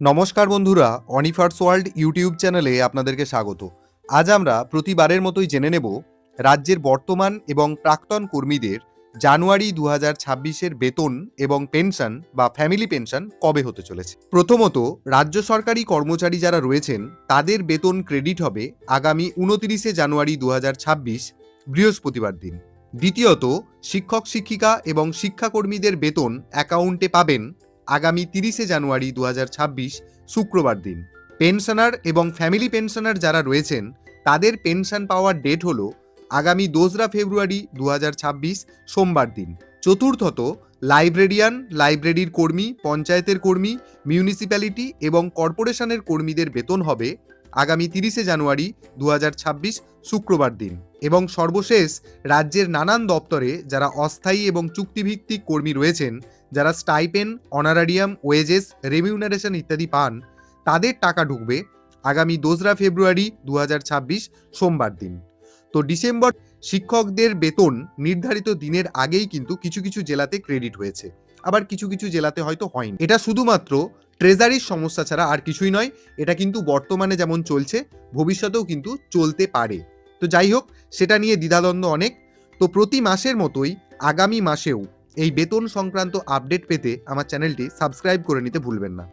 নমস্কার বন্ধুরা অনিফার্স world YouTube চ্যানেলে আপনাদেরকে স্বাগত। আজ আমরা প্রতিবারের মতোই জেনে নেব রাজ্যের বর্তমান এবং প্রাক্তন কর্মীদের জানুয়ারি দু হাজার বেতন এবং পেনশন বা ফ্যামিলি পেনশন কবে হতে চলেছে। প্রথমত, রাজ্য সরকারি কর্মচারী যারা রয়েছেন, তাদের বেতন ক্রেডিট হবে আগামী উনতিরিশে জানুয়ারি দু হাজার ছাব্বিশ, বৃহস্পতিবার দিন। দ্বিতীয়ত শিক্ষক শিক্ষিকা এবং শিক্ষাকর্মীদের বেতন অ্যাকাউন্টে পাবেন আগামী তিরিশে জানুয়ারি দু হাজার ছাব্বিশ শুক্রবার দিন। পেনশনার এবং ফ্যামিলি পেনশনার যারা রয়েছেন, তাদের পেনশন পাওয়ার ডেট হলো আগামী দোসরা ফেব্রুয়ারি দু হাজার ছাব্বিশ সোমবার দিন। চতুর্থত, লাইব্রেরিয়ান, লাইব্রেরির কর্মী, পঞ্চায়েতের কর্মী, মিউনিসিপ্যালিটি এবং কর্পোরেশনের কর্মীদের বেতন হবে আগামী তিরিশে জানুয়ারি দু হাজার ছাব্বিশ শুক্রবার দিন। এবং সর্বশেষ রাজ্যের নানান দপ্তরে যারা অস্থায়ী এবং চুক্তিভিত্তিক কর্মী রয়েছেন, যারা স্টাইপেন অনারারিয়াম, ওয়েজেস, রেমিউনারেশন ইত্যাদি পান, তাদের টাকা ঢুকবে আগামী দোসরা ফেব্রুয়ারি দু হাজার ছাব্বিশ সোমবার দিন। তো ডিসেম্বর শিক্ষকদের বেতন নির্ধারিত দিনের আগেই কিন্তু কিছু কিছু জেলাতে ক্রেডিট হয়েছে। আবার কিছু কিছু জেলাতে হয়তো হয়নি। এটা শুধুমাত্র ট্রেজারির সমস্যা ছাড়া আর কিছুই নয়, এটা কিন্তু বর্তমানে যেমন চলছে, ভবিষ্যতেও কিন্তু চলতে পারে। তো যাই হোক, সেটা নিয়ে দ্বিধাদ্বন্দ্ব অনেক। তো প্রতি মাসের মতোই আগামী মাসেও এই বেতন সংক্রান্ত আপডেট পেতে আমার চ্যানেলটি সাবস্ক্রাইব করে নিতে ভুলবেন না।